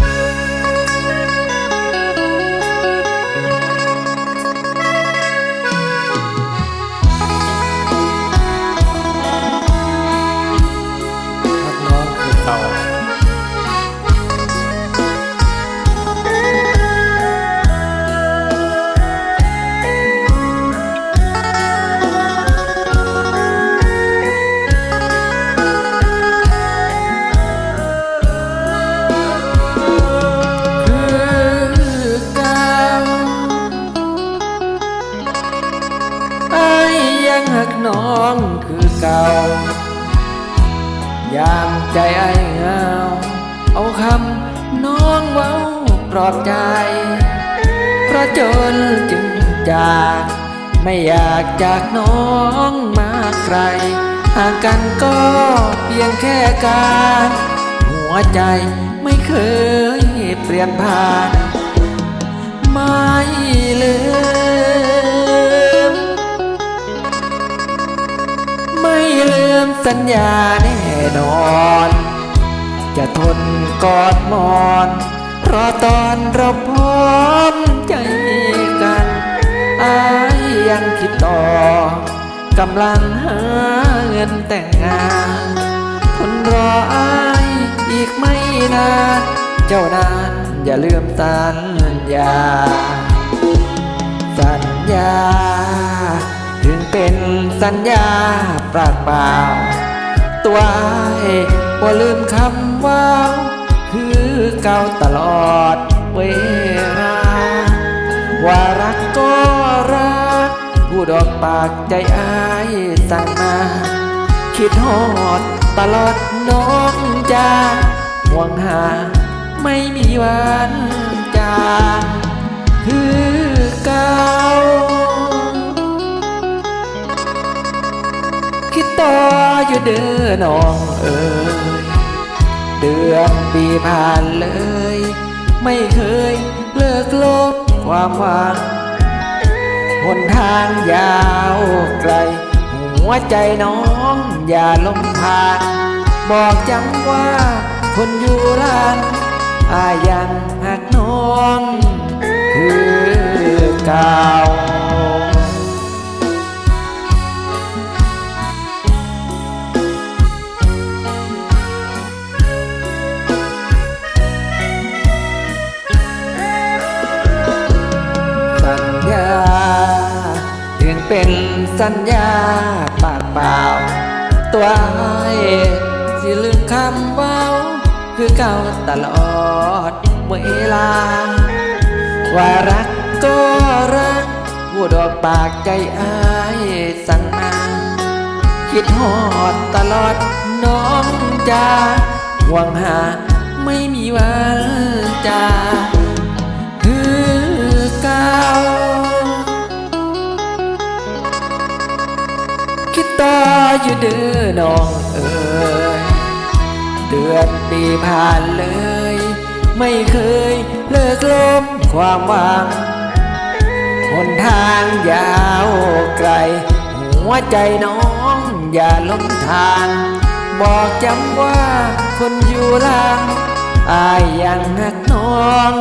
พัก ยังหักน้องคือเก่ายามใจไอ้ายเงาเอาคำน้องเว้าปลอบใจ เพราะจนจึงจาก ไม่อยากจากน้องมาไกลห่างกันก็เพียงแค่การ หัวใจไม่เคยเปลี่ยนผ่าน ไม่เลืม มสัญญาแน่นอน จะทนกอดมอน เพราะตอนเราพร้อมใจกันอายยังคิดต่อกำลังหาเงินแต่งงานทนรออายอีกไม่นาน เจ้านานอย่าลืมสัญญา สัญญาปรากเปล่า ตัวไอ้ายบ่ลืมคำว่า คือเก่าตลอดเวลาว่ารักก็รัก ผู้ดอกปากใจอายสั่งมา คิดฮอดตลอดน้องจ้าห่วงหา ไม่มีวันจางคือเก่า เด้อน้องเอ๋ยเดือนปีผ่านเลย ไม่เคยเลิกลบความหวังหนทางยาวไกล หัวใจน้องอย่าลงทาง บอกจำว่าคนอยู่ร้าน เป็นสัญญาปากเปล่า ตัวไอ้สิลืมคำเว่าคือเก่าตลอดเวลา ว่ารักก็รักผู้ดอกปากใจอ้ายสั่งมาคิดฮอดตลอดน้องจ้าหวังหาไม่มีวันจา เด้อน้องเอ๋ยเดือนปีผ่านเลย ไม่เคยเลิกล้มความหวังหนทางยาวไกล หัวใจน้องอย่าล้มทาง บอกจำว่าคนอยู่ล่างอายยังหักน้อง